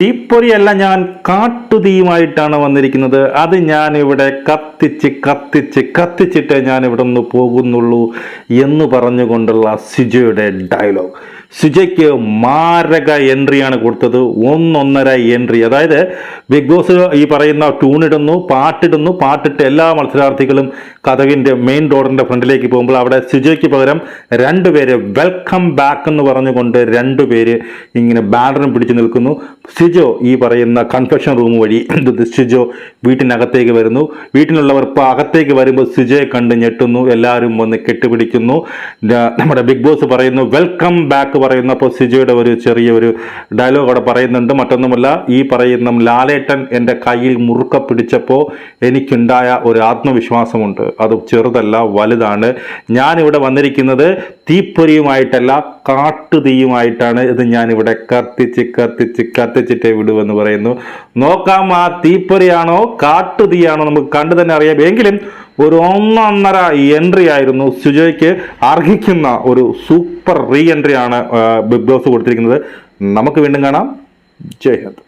തീപ്പൊരിയല്ല ഞാൻ കാട്ടുതീയുമായിട്ടാണ് വന്നിരിക്കുന്നത്. അത് ഞാൻ ഇവിടെ കത്തിച്ച് കത്തിച്ച് കത്തിച്ചിട്ടേ ഞാൻ ഇവിടെ നിന്ന് പോകുന്നുള്ളൂ എന്ന് പറഞ്ഞുകൊണ്ടുള്ള സിജയുടെ ഡയലോഗ് സുജയ്ക്ക് മാരക എൻട്രിയാണ് കൊടുത്തത്. ഒന്നൊന്നര എൻട്രി. അതായത് ബിഗ് ബോസ് ഈ പറയുന്ന ട്യൂണിടുന്നു പാട്ടിടുന്നു പാട്ടിട്ട് എല്ലാ മത്സരാർത്ഥികളും കഥകിന്റെ മെയിൻ ഡോറിന്റെ ഫ്രണ്ടിലേക്ക് പോകുമ്പോൾ അവിടെ സുജയ്ക്ക് പകരം രണ്ടുപേര് വെൽക്കം ബാക്ക് എന്ന് പറഞ്ഞുകൊണ്ട് രണ്ടുപേര് ഇങ്ങനെ ബാനറും പിടിച്ചു നിൽക്കുന്നു. സിജോ ഈ പറയുന്ന കൺഫെഷൻ റൂം വഴി സിജോ വീട്ടിനകത്തേക്ക് വരുന്നു. വീട്ടിലുള്ളവർ അകത്തേക്ക് വരുമ്പോൾ സിജോയെ കണ്ട് ഞെട്ടുന്നു. എല്ലാവരും വന്ന് കെട്ടിപ്പിടിക്കുന്നു. നമ്മുടെ ബിഗ് ബോസ് പറയുന്നു വെൽക്കം ബാക്ക് പറയുന്നപ്പോൾ സിജയുടെ ഒരു ചെറിയൊരു ഡയലോഗ് അവിടെ പറയുന്നുണ്ട്. മറ്റൊന്നുമല്ല ഈ പറയുന്ന ലാലേട്ടൻ എന്റെ കയ്യിൽ മുറുക്ക പിടിച്ചപ്പോൾ എനിക്കുണ്ടായ ഒരു ആത്മവിശ്വാസമുണ്ട്. അത് ചെറുതല്ല വലുതാണ്. ഞാനിവിടെ വന്നിരിക്കുന്നത് തീപ്പൊരിയുമായിട്ടല്ല കാട്ടുതീയുമായിട്ടാണ് ഇത് ഞാനിവിടെ കത്തിച്ച് കത്തിച്ച് കത്തിച്ചിട്ടേ വിടുവെന്ന് പറയുന്നു. നോക്കാം ആ തീപ്പൊരിയാണോ കാട്ടുതീയാണോ നമുക്ക് കണ്ടു തന്നെ അറിയാം. എങ്കിലും ഒരു ഒന്നൊന്നര എൻട്രി ആയിരുന്നു സുജയ്ക്ക് അർഹിക്കുന്ന ഒരു സൂപ്പർ റീ എൻട്രി ആണ് ബിഗ് ബോസ് കൊടുത്തിരിക്കുന്നത്. നമുക്ക് വീണ്ടും കാണാം. ജയ് ഹിന്ദ്.